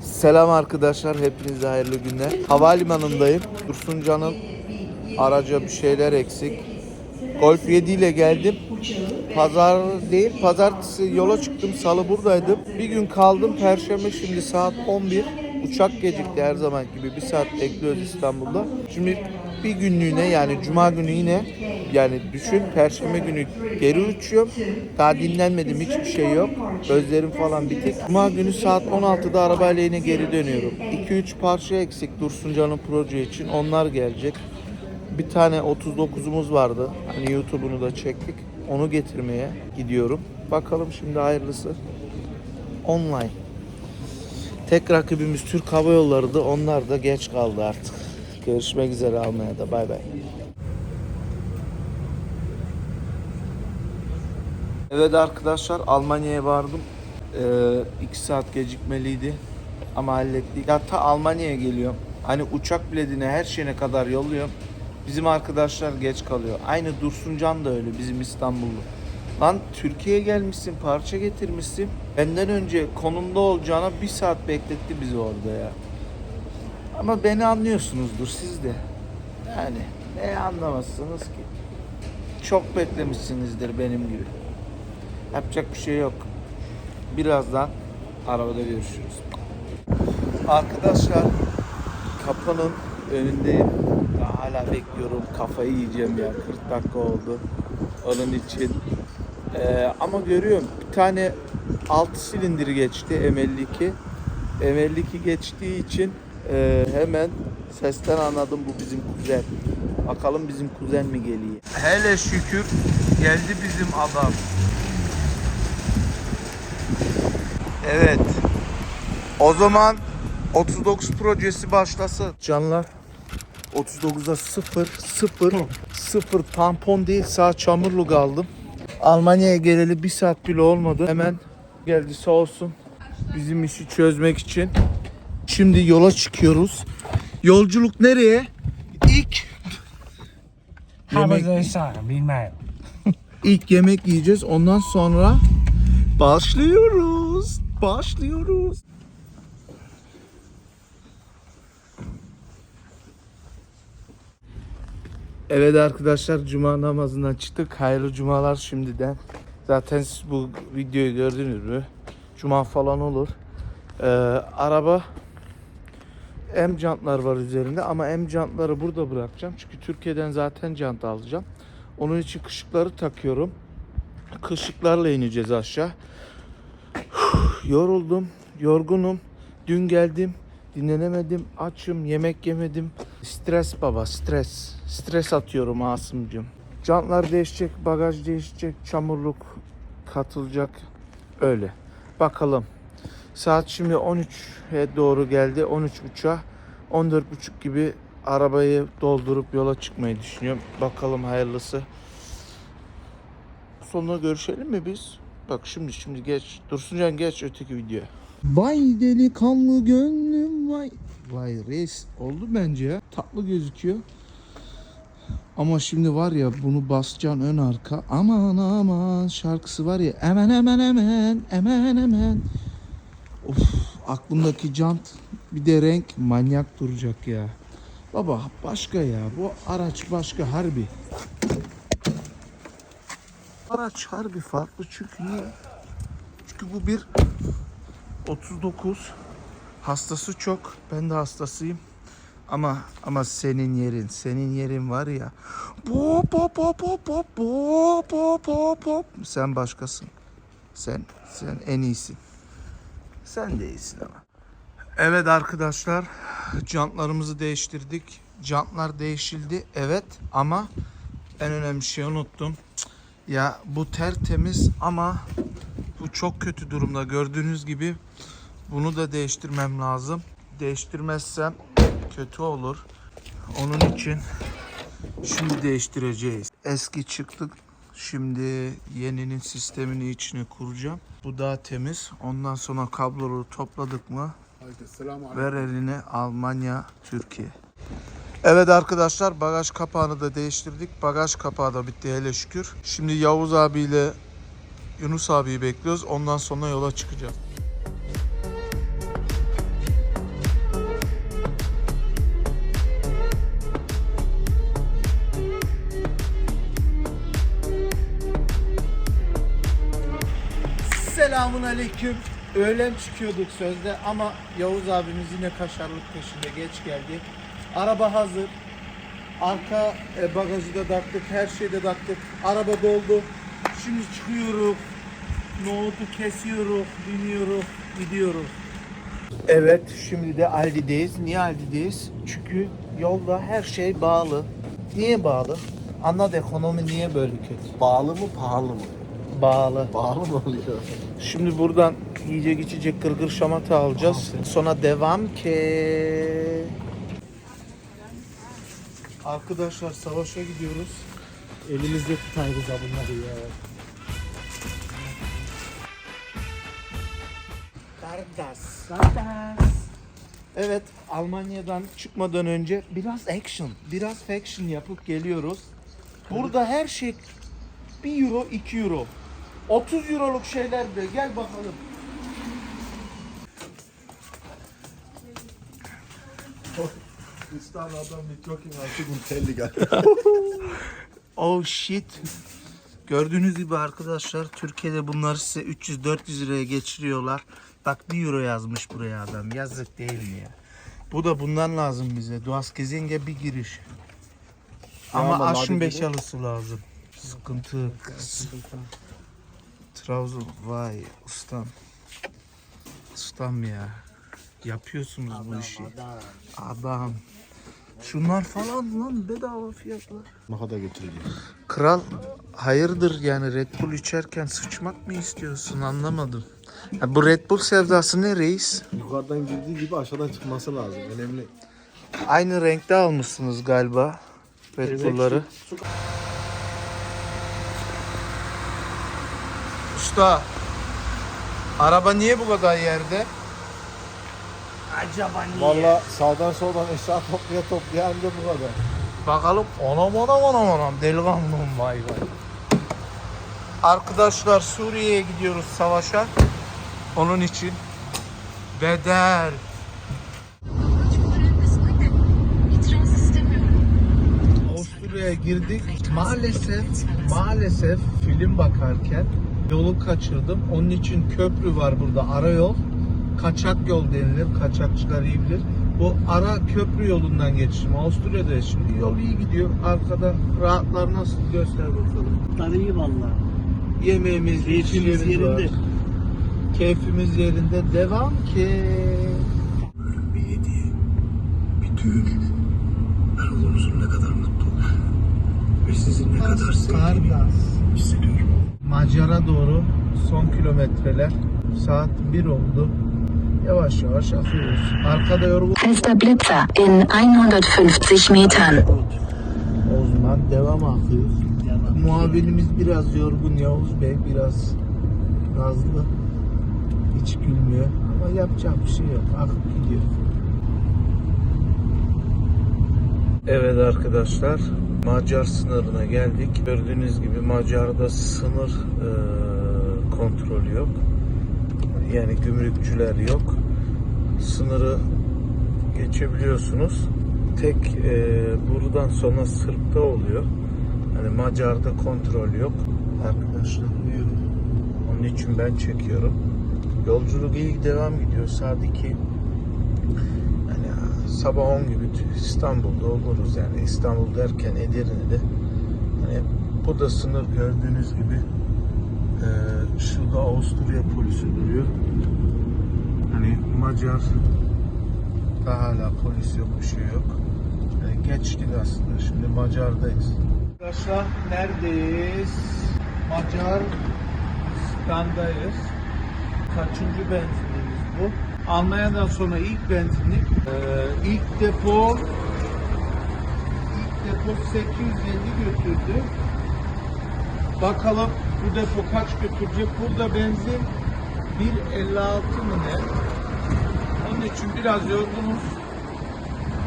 Selam arkadaşlar, hepinize hayırlı günler. Havalimanındayım. Dursuncan'ın araca bir şeyler eksik. Golf 7 ile geldim. Pazar değil, pazartesi yola çıktım, salı buradaydım. Bir gün kaldım, perşembe şimdi saat 11. Uçak gecikti her zaman gibi, bir saat bekliyoruz İstanbul'da. Şimdi bir günlüğüne yani cuma günü yine yani düşün perşembe günü geri uçuyorum. Daha dinlenmedim hiçbir şey yok. Gözlerim falan bitik. Cuma günü saat 16'da arabayla yine geri dönüyorum. 2-3 parça eksik Dursuncan'ın proje için. Onlar gelecek. Bir tane 39'umuz vardı. Hani YouTube'unu da çektik. Onu getirmeye gidiyorum. Bakalım şimdi hayırlısı. Online. Tek rakibimiz Türk Hava Yolları'dı. Onlar da geç kaldı artık. Görüşmek üzere Almanya'da. Bay bay. Evet arkadaşlar Almanya'ya vardım. Ee, iki saat gecikmeliydi. Ama hallettik. Ya ta Almanya'ya geliyorum. Hani uçak biletine her şeyine kadar yolluyorum. Bizim arkadaşlar geç kalıyor. Aynı Dursuncan da öyle bizim İstanbullu. Lan Türkiye'ye gelmişsin parça getirmişsin. Benden önce konumda olacağına bir saat bekletti bizi orada ya. Ama beni anlıyorsunuzdur siz de. Yani ne anlamazsınız ki? Çok beklemişsinizdir benim gibi. Yapacak bir şey yok. Birazdan arabada görüşürüz. Arkadaşlar kapının önündeyim. Daha hala bekliyorum. Kafayı yiyeceğim ya. 40 dakika oldu. Onun için. Ee, ama görüyorum bir tane 6 silindir geçti M52. M52 geçtiği için e, hemen sesten anladım bu bizim kuzen. Bakalım bizim kuzen mi geliyor. Hele şükür geldi bizim adam. Evet. O zaman 39 projesi başlasın. Canlar 39'a 0 0 0 tampon değil sağ çamurluk aldım. Almanya'ya geleli bir saat bile olmadı. Hemen geldi sağ olsun bizim işi çözmek için. Şimdi yola çıkıyoruz. Yolculuk nereye? İlk yemek, bilmem. ilk yemek yiyeceğiz. Ondan sonra başlıyoruz. Başlıyoruz. Evet arkadaşlar cuma namazından çıktık. Hayırlı cumalar şimdiden. Zaten siz bu videoyu gördünüz mü? Cuma falan olur. Ee, araba M jantlar var üzerinde ama M jantları burada bırakacağım. Çünkü Türkiye'den zaten jant alacağım. Onun için kışıkları takıyorum. Kışıklarla ineceğiz aşağı. Yoruldum, yorgunum. Dün geldim, dinlenemedim, açım, yemek yemedim. Stres baba, stres. Stres atıyorum Asım'cığım. Jantlar değişecek, bagaj değişecek, çamurluk katılacak. Öyle. Bakalım. Saat şimdi 13'e doğru geldi. 13.30'a 14.30 gibi arabayı doldurup yola çıkmayı düşünüyorum. Bakalım hayırlısı. Sonra görüşelim mi biz? Bak şimdi şimdi geç. Dursuncan geç öteki videoya. Vay delikanlı gönlüm vay. Vay reis oldu bence ya. Tatlı gözüküyor. Ama şimdi var ya bunu basacaksın ön arka. Aman aman şarkısı var ya. Hemen hemen hemen hemen hemen. Of aklımdaki jant bir de renk manyak duracak ya. Baba başka ya bu araç başka harbi. Araç harbi farklı çünkü niye? Çünkü bu bir 39 hastası çok. Ben de hastasıyım. Ama ama senin yerin, senin yerin var ya. Bop bop bop bop bop bop bop bop. Sen başkasın. Sen sen en iyisin. Sen de iyisin ama. Evet arkadaşlar, jantlarımızı değiştirdik. Jantlar değişildi, evet ama en önemli şeyi unuttum. Ya bu tertemiz ama bu çok kötü durumda. Gördüğünüz gibi bunu da değiştirmem lazım. Değiştirmezsem kötü olur. Onun için şimdi değiştireceğiz. Eski çıktık. Şimdi yeninin sistemini içine kuracağım. Bu daha temiz. Ondan sonra kabloları topladık mı ver eline Almanya, Türkiye. Evet arkadaşlar bagaj kapağını da değiştirdik. Bagaj kapağı da bitti hele şükür. Şimdi Yavuz abiyle Yunus abiyi bekliyoruz. Ondan sonra yola çıkacağız. Selamun aleyküm. Öğlen çıkıyorduk sözde ama Yavuz abimiz yine kaşarlık peşinde geç geldi. Araba hazır. Arka e, bagajı da taktık, her şeyi de taktık. Araba doldu. Şimdi çıkıyoruz. Nohutu kesiyoruz, biniyoruz, gidiyoruz. Evet, şimdi de Aldi'deyiz. Niye Aldi'deyiz? Çünkü yolda her şey bağlı. Niye bağlı? Anlat ekonomi niye böyle kötü? Bağlı mı pahalı mı? Bağlı. Pahalı mı oluyor? Şimdi buradan yiyecek içecek gırgır şamata alacağız. Sonra devam ki. Arkadaşlar savaşa gidiyoruz. Elimizde tutayız ha bunları ya. Kardas. Evet, Almanya'dan çıkmadan önce biraz action, biraz faction yapıp geliyoruz. Burada her şey 1 euro, 2 euro. 30 euroluk şeyler de gel bakalım. İstanbul'dan Mitrokin artık Untelliger. Oh shit. Gördüğünüz gibi arkadaşlar Türkiye'de bunları size 300-400 liraya geçiriyorlar. Bak 1 euro yazmış buraya adam. Yazık değil mi ya? Bu da bundan lazım bize. Duas Gezinge bir giriş. Ama ama aşın beş alısı lazım. Sıkıntı. Trabzon. Vay ustam. Ustam ya. Yapıyorsunuz bu işi. Adam. Şunlar falan lan bedava fiyatlar. Ne kadar getireceğiz? Kral hayırdır yani Red Bull içerken sıçmak mı istiyorsun anlamadım. Ya bu Red Bull sevdası ne reis? Yukarıdan girdiği gibi aşağıdan çıkması lazım. Önemli. Aynı renkte almışsınız galiba Red Bull'ları. Usta araba niye bu kadar yerde? Acaba niye? Valla sağdan soldan eşya toplaya toplaya anca bu kadar. Bakalım anam anam anam anam delikanlım vay vay. Arkadaşlar Suriye'ye gidiyoruz savaşa. Onun için bedel. Avusturya'ya girdik. Maalesef maalesef film bakarken yolu kaçırdım. Onun için köprü var burada ara yol. Kaçak yol denilir. Kaçakçılar iyi bilir. Bu ara köprü yolundan geçtim. Avusturya'da şimdi yol iyi gidiyor. Arkada rahatlar nasıl göster bakalım. Tarıyı valla. Yemeğimiz, Keyfimiz yerinde. var. Keyfimiz yerinde. Devam ki. bir hediye, bir düğün. Ben oğlunuzun ne kadar mutlu ve sizin ne kadar sevdiğini hissediyorum. Macar'a doğru son kilometreler. Saat 1 oldu. Yavaş yavaş akıyoruz. Arkada yorgun Fester Blitzer in 150 Metern. o zaman devam akıyoruz. Muavinimiz biraz yorgun Yavuz Bey biraz nazlı. Hiç gülmüyor ama yapacak bir şey yok. Akıp gidiyor. Evet arkadaşlar Macar sınırına geldik. Gördüğünüz gibi Macar'da sınır e, kontrolü yok. Yani gümrükçüler yok. Sınırı geçebiliyorsunuz. Tek e, buradan sonra Sırp'ta oluyor. Yani Macar'da kontrol yok. Arkadaşlar buyurun. Onun için ben çekiyorum. Yolculuk iyi devam gidiyor. Saat 2. Sabah 10 gibi İstanbul'da oluruz yani İstanbul derken Edirne'de. Hani bu da sınır gördüğünüz gibi e, şurada Avusturya polisi duruyor. Hani Macar da hala polis yok bir şey yok. Yani geçtik aslında şimdi Macar'dayız. Arkadaşlar neredeyiz? Macar standayız. Kaçıncı benzinimiz bu? Almanya'dan sonra ilk benzinlik. Ee, ilk depo ilk depo 850 götürdü. Bakalım bu depo kaç götürecek? Burada benzin 1.56 mı ne? Onun için biraz yorgunuz.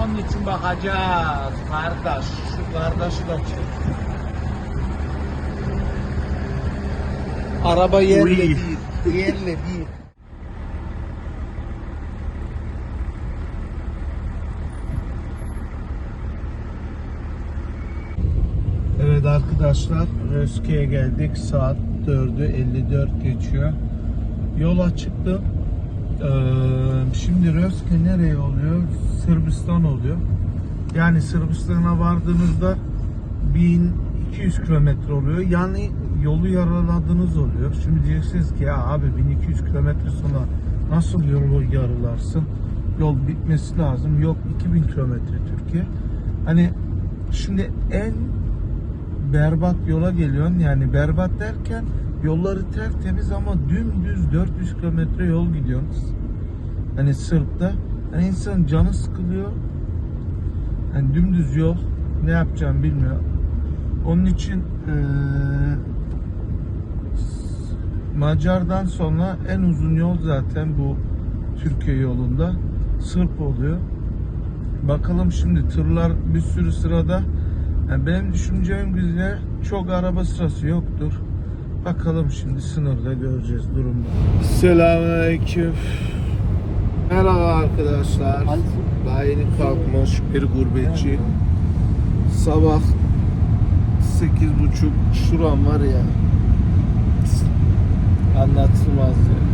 Onun için bakacağız kardeş. Şu kardeşi de çek. Araba yerle değil. Yerle değil. Evet arkadaşlar Röske'ye geldik. Saat 4'ü 54 geçiyor. Yola çıktım. Ee, şimdi Röske nereye oluyor? Sırbistan oluyor. Yani Sırbistan'a vardığınızda 1200 kilometre oluyor. Yani yolu yaraladığınız oluyor. Şimdi diyeceksiniz ki ya abi 1200 kilometre sonra nasıl yolu yarılarsın? Yol bitmesi lazım. Yok 2000 kilometre Türkiye. Hani şimdi en berbat yola geliyorsun. Yani berbat derken yolları tertemiz ama dümdüz 400 kilometre yol gidiyorsunuz. Hani Sırp'ta. Hani insanın canı sıkılıyor. Hani dümdüz yol. Ne yapacağım bilmiyor. Onun için eee, Macar'dan sonra en uzun yol zaten bu Türkiye yolunda. Sırp oluyor. Bakalım şimdi tırlar bir sürü sırada. Yani benim düşüncem güzel. Çok araba sırası yoktur. Bakalım şimdi sınırda göreceğiz durumda. Selamünaleyküm. Merhaba arkadaşlar. Daha yeni kalkmış bir gurbetçi. Sabah sekiz buçuk şuram var ya. Anlatılmaz ya.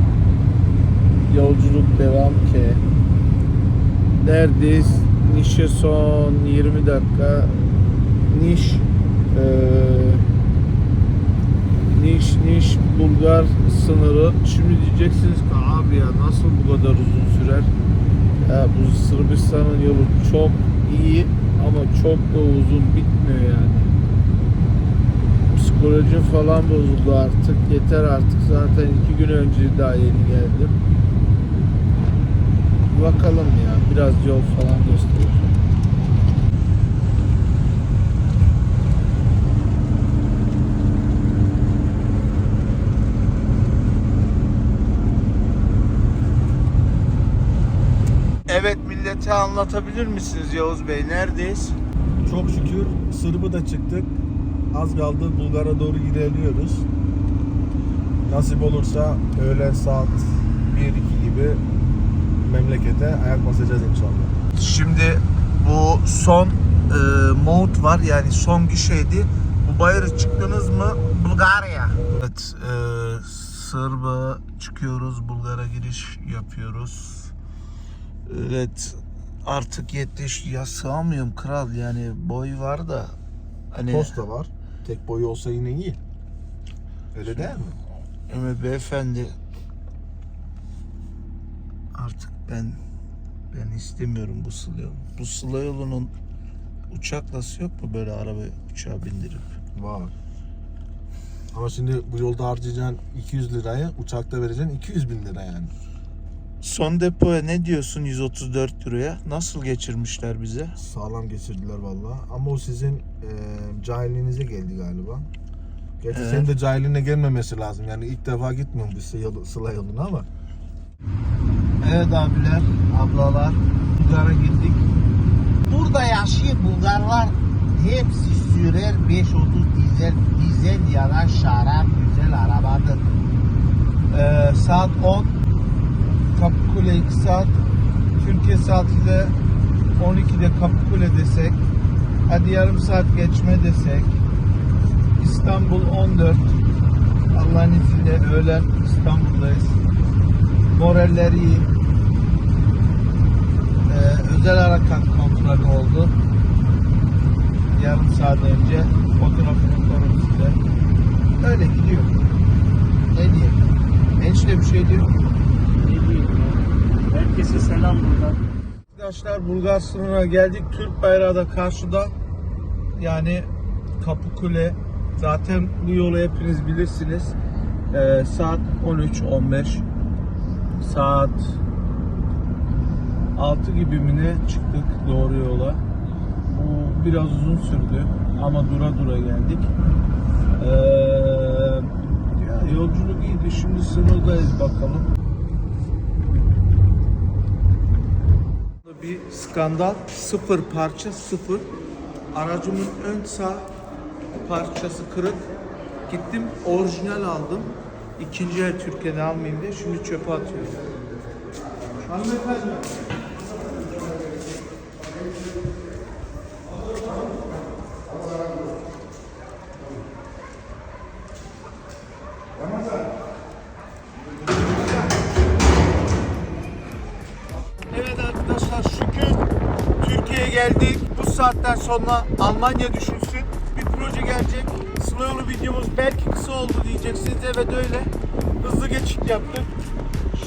Yolculuk devam ki. Neredeyiz? Niş'e son 20 dakika. Niş eee Niş Niş Bulgar sınırı. Şimdi diyeceksiniz ki abi ya nasıl bu kadar uzun sürer? Ya bu Sırbistan'ın yolu çok iyi ama çok da uzun bitmiyor yani. Psikolojim falan bozuldu artık. Yeter artık zaten iki gün önce daha yeni geldim. Bakalım ya biraz yol falan gösterir. Millete anlatabilir misiniz Yavuz Bey? Neredeyiz? Çok şükür Sırbı da çıktık. Az kaldı Bulgar'a doğru ilerliyoruz. Nasip olursa öğlen saat 1-2 gibi memlekete ayak basacağız inşallah. Şimdi bu son e, mode var yani son gişeydi. Bu bayırı çıktınız mı Bulgarya. Evet e, Sırba çıkıyoruz Bulgar'a giriş yapıyoruz. Evet artık yetiş ya sığamıyorum kral yani boy var da hani Posta var. Tek boyu olsa yine iyi. Öyle değil mi? Ömer beyefendi artık ben ben istemiyorum bu sıla yolu. Bu sıla yolunun uçaklası yok mu böyle araba uçağa bindirip? Var. Ama şimdi bu yolda harcayacağın 200 liraya uçakta vereceksin 200 bin lira yani. Son depoya ne diyorsun 134 liraya? Nasıl geçirmişler bize? Sağlam geçirdiler valla. Ama o sizin e, cahilliğinize geldi galiba. Gerçi Evet. senin de cahilliğine gelmemesi lazım. Yani ilk defa gitmiyorum bir sıla, sıla yoluna ama. Evet abiler, ablalar, Bulgar'a gittik. Burada yaşayan Bulgarlar hepsi sürer 5-30 dizel, dizel ya da şarap güzel arabadır. Ee, saat 10 Kapıkule 2 saat Türkiye saatiyle 12'de Kapıkule desek hadi yarım saat geçme desek İstanbul 14 Allah'ın izniyle öğlen İstanbul'dayız. Moraller iyi Ee, özel harekat kontrolü oldu. Yarım saat önce fotoğrafını koydum size. Öyle gidiyor. Ne diyeyim? Enişte bir şey diyor Herkese selam buradan. Arkadaşlar Bulgar sınırına geldik. Türk bayrağı da karşıda. Yani Kapıkule. Zaten bu yolu hepiniz bilirsiniz. Ee, saat 13.15. Saat 6 gibi mi ne çıktık doğru yola. Bu biraz uzun sürdü ama dura dura geldik. Ee, ya yolculuk iyiydi. Şimdi sınırdayız bakalım. Bir skandal. Sıfır parça sıfır. Aracımın ön sağ parçası kırık. Gittim orijinal aldım. İkinci el Türkiye'de almayayım diye şimdi çöpe atıyorum. Hanımefendi. Bu saatten sonra Almanya düşünsün. Bir proje gelecek. Sıla yolu videomuz belki kısa oldu diyeceksiniz. Evet öyle. Hızlı geçit yaptık.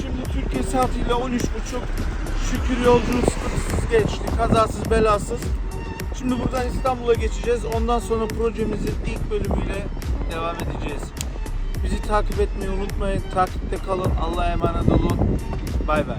Şimdi Türkiye saatiyle 13.30 şükür yolculuğu sıkıntısız geçti. Kazasız belasız. Şimdi buradan İstanbul'a geçeceğiz. Ondan sonra projemizin ilk bölümüyle devam edeceğiz. Bizi takip etmeyi unutmayın. Takipte kalın. Allah'a emanet olun. Bay bay.